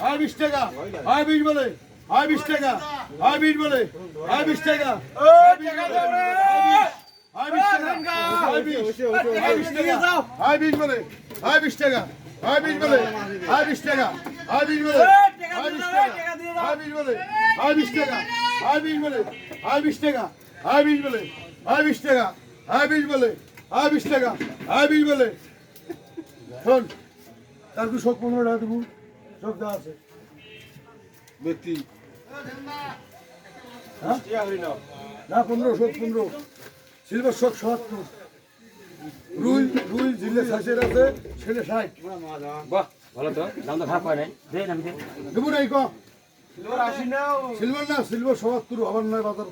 আয় বিশ টাকা আয় বিশ বলে আয় বিশ টাকা আয় বিশ বলে আয় বিশ টাকা আয় বিশ টাকা বলে আয় বিশ টাকা আয় বিশ বলে আয় বিশ টাকা আয় বিশ বলে টাকা বলে টাকা বলে টাকা বলে টাকা বলে তার শোক পনেরো টাকা দেবো আছে। ব্যক্তি হ্যাঁ? না পনেরো শোক পনেরো। সিলভার শোক সত্তর। রুই রুই জিলে শাসের আছে ছেলে ষাট। বাহ ভালো তো। দাম তো হয় নাই। দেন আমি দেবো নাই ক সিলভার না সিলভার সবাত্তর আবার নয় বাজার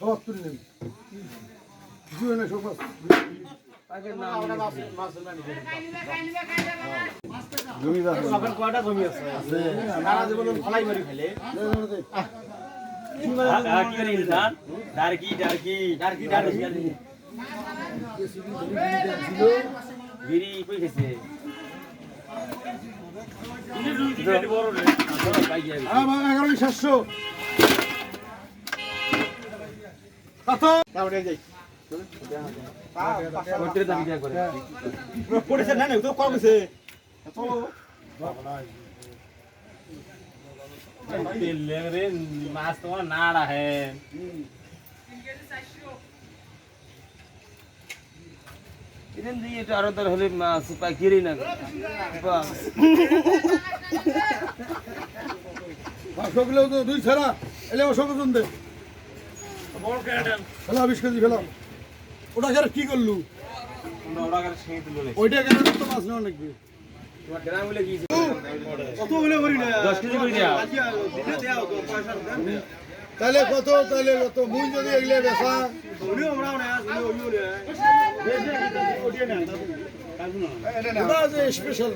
সবাত্তর নেই কিছু সব সাতশো। কত পড়েছে না না তো কম গেছে রে মাছ তোমার নাড়া হ্যাঁ এদিন দিয়ে এটা আরো তার হলে মাছ পাকিরি না বাস পাঁচশো কিলো তো দুই ছাড়া এলে অশোক ওজন দে ফেলা বিশ কেজি ফেলা ওটা কেন কি করলু ওইটা কেন তো মাছ নেওয়া নাকি কত হলে করি না দশ কেজি করে তাহলে কত তাহলে কত মুই যদি এগুলো যে স্পেশাল